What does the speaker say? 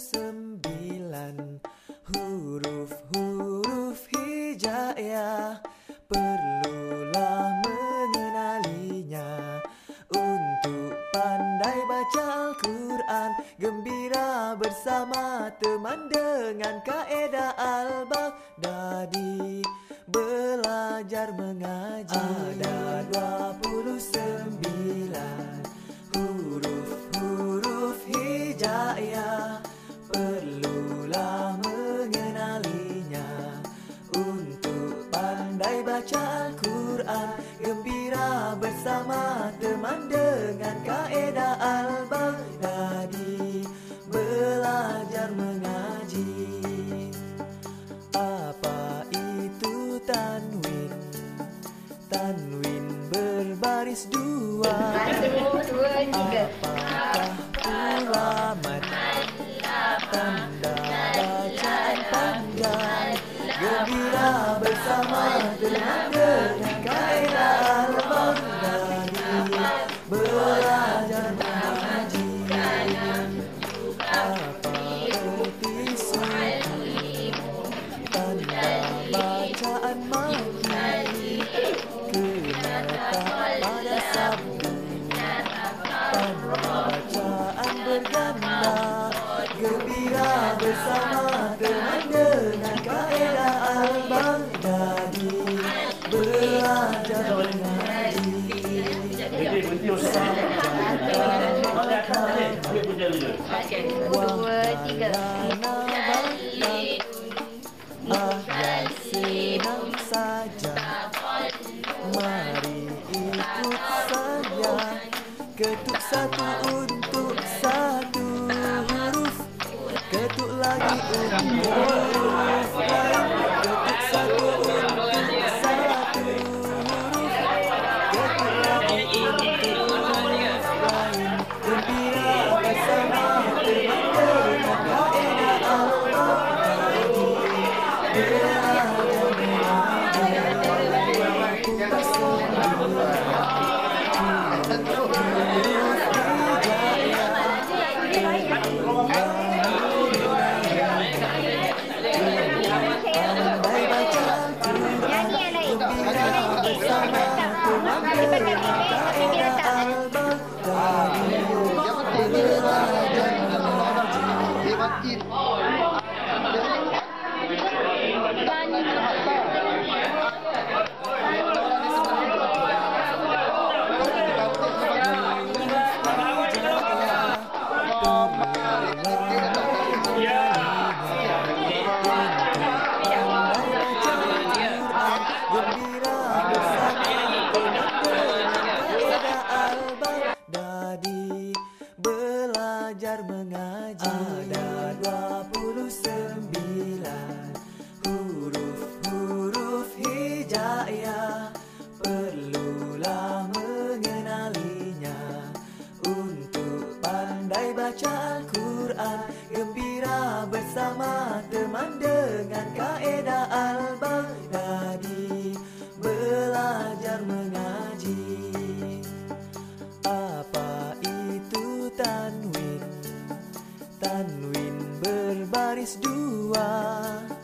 sembilan. Huruf-huruf hijaiyah Perlulah mengenalinya. Untuk pandai baca Al-Quran Gembira bersama teman dengan kaedah Al-Baghdadi pandai baca Al-Quran Gembira bersama teman dengan kaedah Al-Baghdadi Belajar mengaji Apa itu tanwin? Tanwin berbaris dua Satu, dua, tiga. Apakah Gembira bersama dengan dengan kaedah Al-Baghdadi Belajar Saja Mari ikut saja Ketuk satu untuk satu huruf. Ketuk lagi untuk belajar mengaji Ada dua puluh sembilan Huruf-huruf hijaiyah Perlulah mengenalinya Untuk pandai baca Al-Quran Gembira bersama teman 路啊。